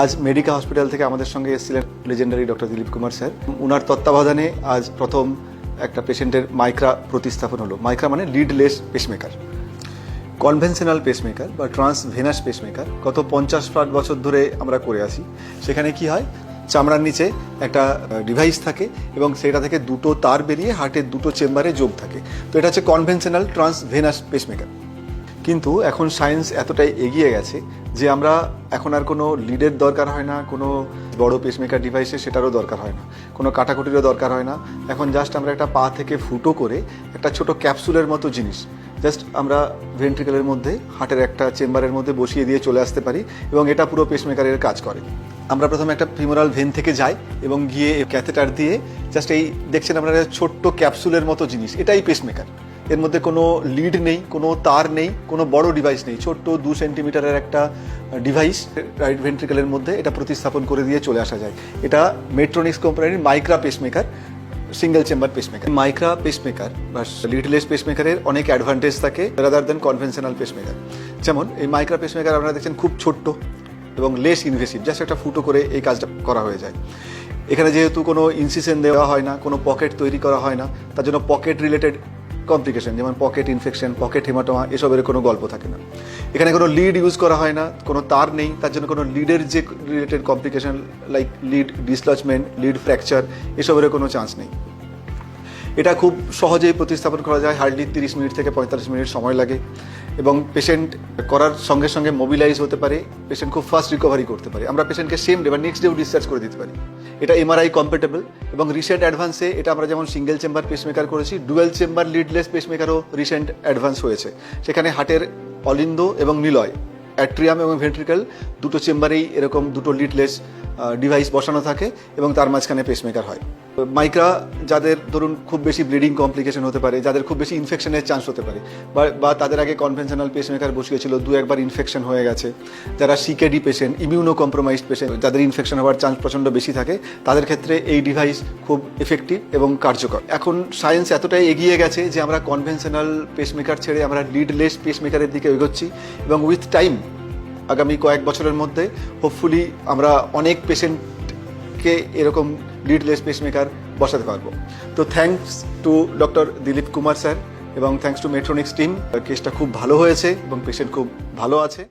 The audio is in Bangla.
আজ মেডিকা হসপিটাল থেকে আমাদের সঙ্গে এসেছিলেন legendary doctor Dilip Kumar sir. ওনার তত্ত্বাবধানে আজ প্রথম একটা পেশেন্টের মাইক্রা প্রতিস্থাপন হলো। মাইক্রা মানে লিডলেস পেসমেকার কনভেনশনাল পেসমেকার বা ট্রান্সভেনাস পেসমেকার গত পঞ্চাশ ষাট বছর ধরে আমরা করে আসি সেখানে কি হয়? চামড়ার নিচে একটা ডিভাইস থাকে এবং সেটা থেকে দুটো তার বেরিয়ে হার্টের দুটো চেম্বারে যোগ থাকে। তো এটা হচ্ছে কনভেনশনাল ট্রান্সভেনাস পেসমেকার কিন্তু এখন সায়েন্স এতটাই এগিয়ে গেছে যে আমরা এখন আর কোনো লিডের দরকার হয় না, কোনো বড় পেসমেকার ডিভাইসে সেটারও দরকার হয় না, কোনো কাটাকুটিরও দরকার হয় না। এখন জাস্ট আমরা একটা পা থেকে ফুটো করে একটা ছোট ক্যাপসুলের মতো জিনিস জাস্ট আমরা ভেন্ট্রিকেলের মধ্যে হার্টের একটা চেম্বারের মধ্যে বসিয়ে দিয়ে চলে আসতে পারি এবং এটা পুরো পেসমেকারের কাজ করে। আমরা প্রথমে একটা ফিমোরাল ভেন থেকে যাই এবং গিয়ে ক্যাথেটার দিয়ে জাস্ট এই, দেখছেন আপনারা, ছোট্ট ক্যাপসুলের মতো জিনিস, এটাই পেসমেকার এর মধ্যে কোনো লিড নেই, কোনো তার নেই, কোনো বড় ডিভাইস নেই, ছোট্ট দু সেন্টিমিটারের একটা ডিভাইস রাইট ভেন্ট্রিকেলের মধ্যে এটা প্রতিস্থাপন করে দিয়ে চলে আসা যায়। এটা মেট্রোনিক্স কোম্পানির Micra pacemaker single chamber pacemaker Micra pacemaker বা লিডলেস পেসমেকারের অনেক অ্যাডভান্টেজ থাকে রাদার দেন কনভেনশনাল পেসমেকার যেমন এই মাইক্রা পেসমেকার আপনারা দেখছেন খুব ছোট্ট এবং লেস ইনভেসিভ জাস্ট একটা ফুটো করে এই কাজটা করা হয়ে যায়। এখানে যেহেতু কোনো ইনসিশন দেওয়া হয় না, কোনো পকেট তৈরি করা হয় না, তার জন্য পকেট রিলেটেড কমপ্লিকেশন যেমন পকেট ইনফেকশন পকেট হেমাটোমা এসবের কোনো গল্প থাকে না। এখানে কোনো লিড ইউজ করা হয় না, কোনো তার নেই, তার জন্য কোনো লিডের যে related complication like lead dislodgement lead fracture এসবের কোনো চান্স নেই। এটা খুব সহজেই প্রতিস্থাপন করা যায় হার্ডলি তিরিশ মিনিট থেকে পঁয়তাল্লিশ মিনিট সময় লাগে। এবং পেশেন্ট করার সঙ্গে সঙ্গে মোবিলাইজ হতে পারে পেশেন্ট খুব ফাস্ট রিকভারি করতে পারে। আমরা পেশেন্টকে সেম ডে বা নেক্সট ডেও ডিসচার্জ করে দিতে পারি। এটা এমআরআই কম্পেটেবল এবং রিসেন্ট অ্যাডভান্সে এটা আমরা যেমন সিঙ্গেল চেম্বার পেসমেকার করেছি ডুয়েল চেম্বার লিডলেস পেসমেকারও রিসেন্ট অ্যাডভান্স হয়েছে। সেখানে হার্টের অলিন্দ এবং নিলয় অ্যাট্রিয়াম এবং ভেন্ট্রিকাল দুটো চেম্বারেই এরকম দুটো লিডলেস ডিভাইস বসানো থাকে এবং তার মাঝখানে পেসমেকার হয়। মাইক্রা যাদের ধরুন খুব বেশি ব্লিডিং কমপ্লিকেশন হতে পারে, যাদের খুব বেশি ইনফেকশনের চান্স হতে পারে, বা তাদের আগে কনভেনশনাল পেসমেকার বসিয়েছিল, দু একবার ইনফেকশন হয়ে গেছে। যারা CKD patient immuno compromised patient যাদের ইনফেকশন হওয়ার চান্স প্রচণ্ড বেশি থাকে, তাদের ক্ষেত্রে এই ডিভাইস খুব এফেক্টিভ এবং কার্যকর। এখন সায়েন্স এতটাই এগিয়ে গেছে যে আমরা কনভেনশনাল পেসমেকার ছেড়ে আমরা লিডলেস পেসমেকারের দিকে এগোচ্ছি এবং উইথ টাইম আগামী কয়েক বছরের মধ্যে হোপফুলি আমরা অনেক পেশেন্টকে এরকম লিডলেস পেসমেকার বসাতে পারব। তো thanks to doctor Dilip Kumar sir এবং থ্যাংকস টু মেট্রোনিক্স টিম কেসটা খুব ভালো হয়েছে এবং পেশেন্ট খুব ভালো আছে।